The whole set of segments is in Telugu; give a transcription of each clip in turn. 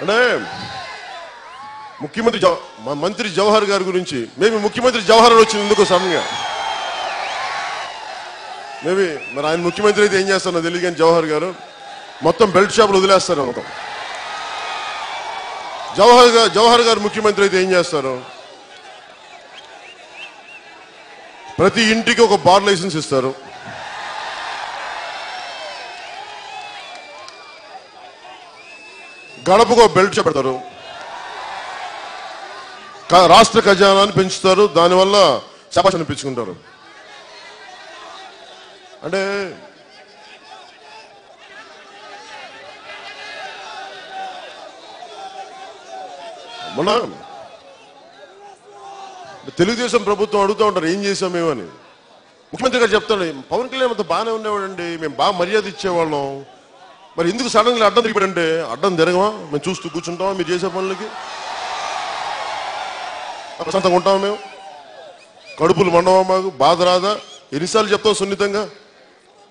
అంటే ముఖ్యమంత్రి జవ- మంత్రి జవహర్ గారి గురించి మేబీ ముఖ్యమంత్రి జవహర్ వచ్చింది ఎందుకు సడన్ మేబీ మరి ఆయన ముఖ్యమంత్రి అయితే ఏం చేస్తారో తెలియదు కానీ జవహర్ గారు మొత్తం బెల్ట్ షాపులు వదిలేస్తారు మొత్తం. జవహర్ గారు జవహర్ గారు ముఖ్యమంత్రి అయితే ఏం చేస్తారు? ప్రతి ఇంటికి ఒక బార్ లైసెన్స్ ఇస్తారు. గడపకో బెల్ట్ షాప్ క- రాష్ట్ర ఖజానాన్ని పెంచుతారు దానివల్ల శపాష్ అనిపించుకుంటారు. అంటే మొన్న తెలుగుదేశం ప్రభుత్వం అడుగుతూ ఉంటారు ఏం చేసాం మేమని ముఖ్యమంత్రి గారు చెప్తాడు పవన్ కళ్యాణ్ అంత బాగానే ఉండేవాడండి మేము బాగా మర్యాద ఇచ్చేవాళ్ళం మరి ఎందుకు సడన్గా అడ్డం తిరిగిపోయాడంటే అడ్డం తిరగమా? మేము చూస్తూ కూర్చుంటామా? మీరు చేసే పనులకి? ప్రశాంతంగా ఉంటామా మేము? కడుపులు మండవా మాకు? బాధ రాదా? ఎన్నిసార్లు చెప్తాం సున్నితంగా?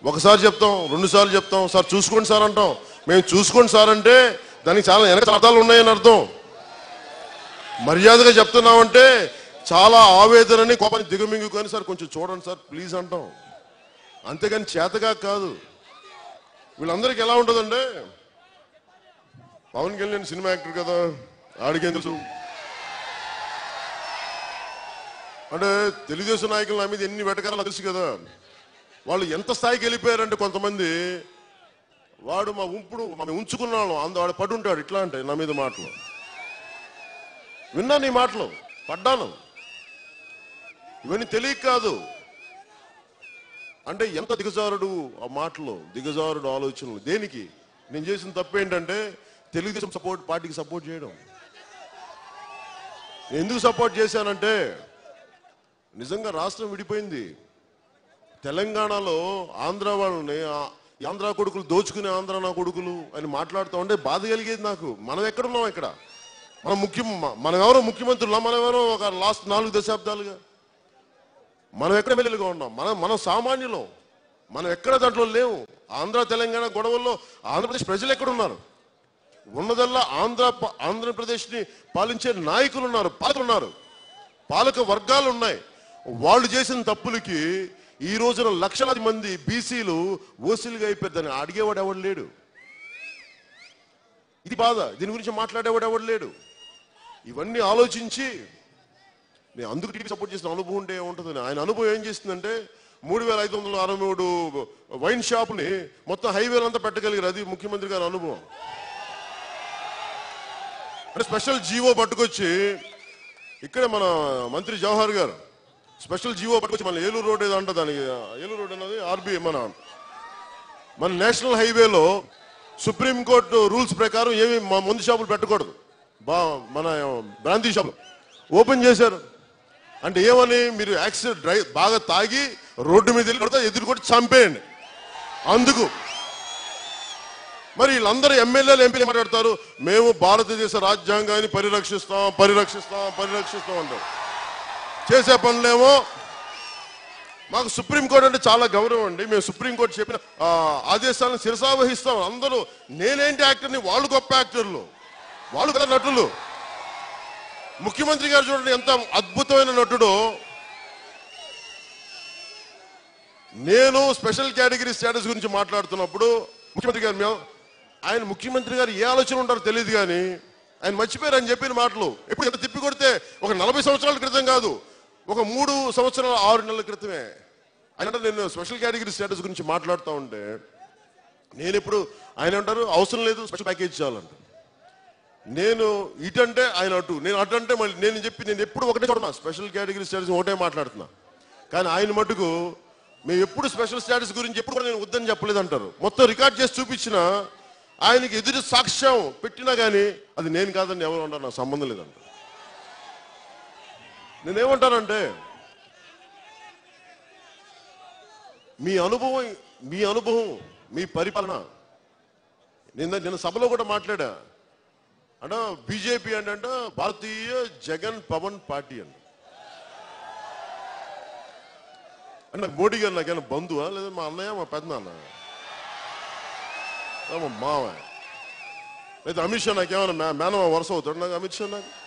ఒకసారి చెప్తాం రెండుసార్లు చెప్తాం. సార్ చూసుకోండి సార్ అంటాం. మేము చూసుకోండి సార్ అంటే దానికి చాలా వెనక అర్థాలు ఉన్నాయని అర్థం. మర్యాదగా చెప్తున్నామంటే చాలా ఆవేదనని కోపాన్ని దిగమింగుకొని సార్ కొంచెం చూడండి సార్ ప్లీజ్ అంటాం. అంతేగాని చేతగా కాదు. వీళ్ళందరికీ ఎలా ఉంటుందండి? పవన్ కళ్యాణ్ సినిమా యాక్టర్ కదా ఆడికేం తెలుసు అంటే తెలుగుదేశం నాయకులు నా మీద ఎన్ని వెటకారాలు తెలుసు కదా. వాళ్ళు ఎంత స్థాయికి వెళ్ళిపోయారంటే కొంతమంది వాడు మా ఉంపుడు మేము ఉంచుకున్నాను అందు వాడు పడుంటాడు ఇట్లా అంటే నా మీద మాటలు. విన్నా నీ మాటలు పడ్డాను. ఇవన్నీ తెలియక కాదు. అంటే ఎంత దిగజారుడు ఆ మాటలు? దిగజారుడు ఆలోచనలు. దేనికి? నేను చేసిన తప్పు ఏంటంటే తెలుగుదేశం సపోర్ట్ పార్టీకి సపోర్ట్ చేయడం. ఎందుకు సపోర్ట్ చేశానంటే నిజంగా రాష్ట్రం విడిపోయింది. తెలంగాణలో ఆంధ్ర వాళ్ళని ఆంధ్ర కొడుకులు దోచుకునే ఆంధ్ర నా కొడుకులు అని మాట్లాడుతూ ఉంటే బాధ కలిగేది నాకు. మనం ఎక్కడున్నాం ఇక్కడ? మనం ముఖ్యం మనం ఎవరో ముఖ్యమంత్రులు మనం ఎవరో ఒక లాస్ట్ నాలుగు దశాబ్దాలుగా మనం ఎక్కడ ఎమ్మెల్యేలుగా ఉన్నాం? మనం మనం సామాన్యులం. మనం ఎక్కడ దాంట్లో లేవు? ఆంధ్ర తెలంగాణ గొడవల్లో ఆంధ్రప్రదేశ్ ప్రజలు ఎక్కడ ఉన్నారు ఉన్నదల్లా ఆంధ్ర ఆంధ్రప్రదేశ్ని పాలించే నాయకులు ఉన్నారు పాలకులు ఉన్నారు. పాలక వర్గాలు ఉన్నాయి. వాళ్ళు చేసిన తప్పులకి ఈ రోజున లక్షలాది మంది బీసీలు ఓసీలుగా అయిపోద్దని అడిగేవాడు ఎవడు లేడు. ఇది బాధ. దీని గురించి మాట్లాడేవాడు ఎవడు లేడు. ఇవన్నీ ఆలోచించి నేను అందుకు టీడీపీ సపోర్ట్ చేసిన అనుభవం ఉంటే ఉంటుంది ఆయన అనుభవం ఏం చేసిందంటే మూడు వేల ఐదు వందల అరవై మూడు వైన్ షాప్ని మొత్తం హైవేలంతా పెట్టగలిగారు. అది ముఖ్యమంత్రి గారి అనుభవం. అంటే స్పెషల్ జీవో పట్టుకొచ్చి ఇక్కడే మన మంత్రి జవహర్ గారు స్పెషల్ జీవో పట్టుకొచ్చి మన ఏలూరు రోడ్ ఏదో అంట దానికి ఏలూరు రోడ్ అన్నది ఆర్బీ మన మన నేషనల్ హైవేలో సుప్రీంకోర్టు రూల్స్ ప్రకారం ఏమి మా మందు షాపులు పెట్టకూడదు. బా మన బ్రాంతి షాపులు. ఓపెన్ చేశారు. అంటే ఏమని? మీరు యాక్సిడెంట్ డ్రైవ్ బాగా తాగి రోడ్డు మీద వెళ్ళి కొడతా ఎదురు కొట్టి చంపేయండి. అందుకు. మరి వీళ్ళందరూ ఎమ్మెల్యేలు ఎంపీలు మాట్లాడతారు. మేము భారతదేశ రాజ్యాంగాన్ని పరిరక్షిస్తాం పరిరక్షిస్తాం పరిరక్షిస్తాం అంటారు. చేసే పనులేమో మాకు సుప్రీంకోర్టు అంటే చాలా గౌరవం అండి. మేము సుప్రీంకోర్టు చెప్పిన ఆదేశాలను శిరసావహిస్తాం. అందరూ నేనేంటి యాక్టర్ని? వాళ్ళు గొప్ప యాక్టర్లు. వాళ్ళు కదా నటులు. ముఖ్యమంత్రి గారు చూడండి ఎంత అద్భుతమైన నటుడు. నేను స్పెషల్ కేటగిరీ స్టేటస్ గురించి మాట్లాడుతున్నప్పుడు ముఖ్యమంత్రి గారు మేము ఆయన ముఖ్యమంత్రి గారు ఏ ఆలోచన ఉంటారో తెలియదు కానీ ఆయన మర్చిపోయారు అని చెప్పిన మాటలు. ఎప్పుడు ఎంత తిప్పి కొడితే ఒక నలభై సంవత్సరాల క్రితం కాదు ఒక మూడు సంవత్సరాల ఆరు నెలల క్రితమే. ఆయన అంటే నేను స్పెషల్ కేటగిరీ స్టేటస్ గురించి మాట్లాడుతూ ఉంటే నేను ఇప్పుడు ఆయన అంటారు అవసరం లేదు స్పెషల్ ప్యాకేజ్ చేయాలంట నేను ఇటంటే ఆయన అటు. నేను అటు అంటే మళ్ళీ నేను చెప్పి నేను ఎప్పుడు ఒకటే చూడమా స్పెషల్ కేటగిరీ స్టేటస్ ఒకటే మాట్లాడుతున్నా. కానీ ఆయన మటుకు మేము ఎప్పుడు స్పెషల్ స్టేటస్ గురించి ఎప్పుడు కూడా నేను వద్దని చెప్పలేదు అంటారు మొత్తం రికార్డ్ చేసి చూపించిన ఆయనకి ఎదురు సాక్ష్యం పెట్టినా కానీ అది నేను కాదని ఎవరు అంటారు? నాకు సంబంధం లేదంట. నేనేమంటానంటే మీ అనుభవం మీ అనుభవం మీ పరిపాలన. నిన్న నిన్న సభలో కూడా మాట్లాడా. అంటే బీజేపీ అంటే భారతీయ జగన్ పవన్ పార్టీ అంట. అంటే మోడీ గారు నాకేమైనా బంధువా? లేదా మా అన్నయ్య మా పెద్దనాన్న మా మావ? లేదా అమిత్ షా నాకేమైనా మేనమా వరుస అవుతాడు నాకు? అమిత్ షా నాకు?